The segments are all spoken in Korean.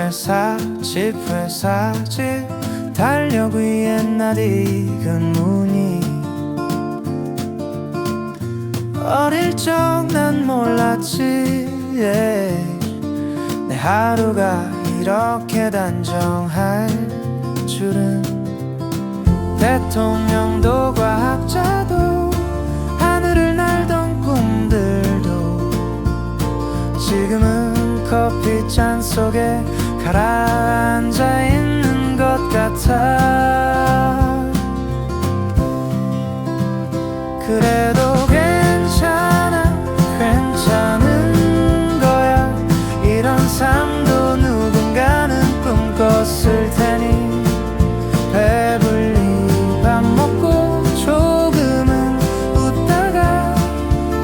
회사 집 회사 집 달력 위에 낯익은 무늬 어릴 적 난 몰랐지 yeah. 내 하루가 이렇게 단정할 줄은. 대통령도 과학자도 하늘을 날던 꿈들도. 지금은 커피잔 속에 가라앉아 있는 것 같아. 그래도 괜찮아 괜찮은 거야. 이런 삶도 누군가는 꿈꿨을 테니. 배불리 밥 먹고 조금은 웃다가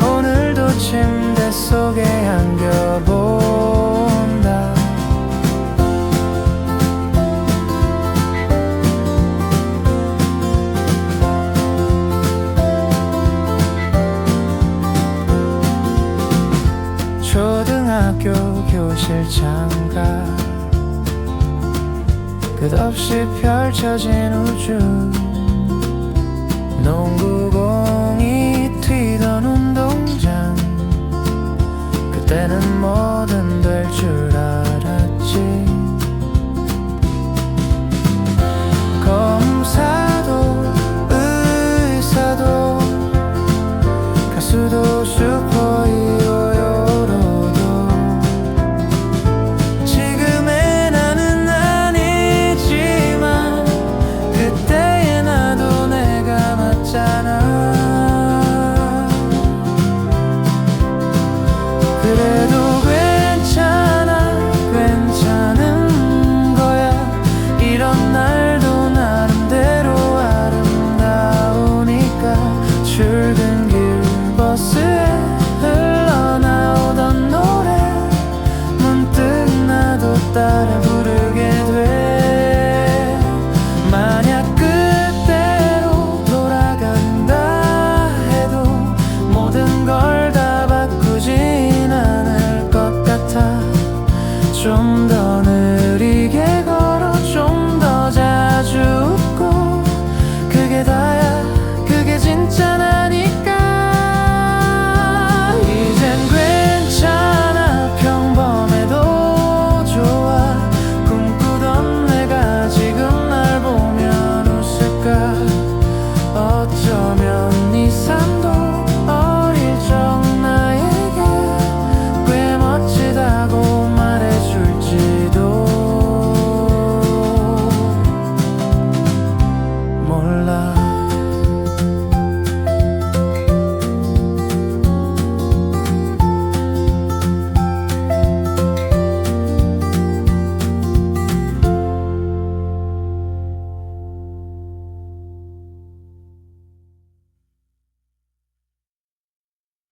오늘도 침대 속에 안겨 학교 교실 창가. 끝없이 펼쳐진 우주. 농구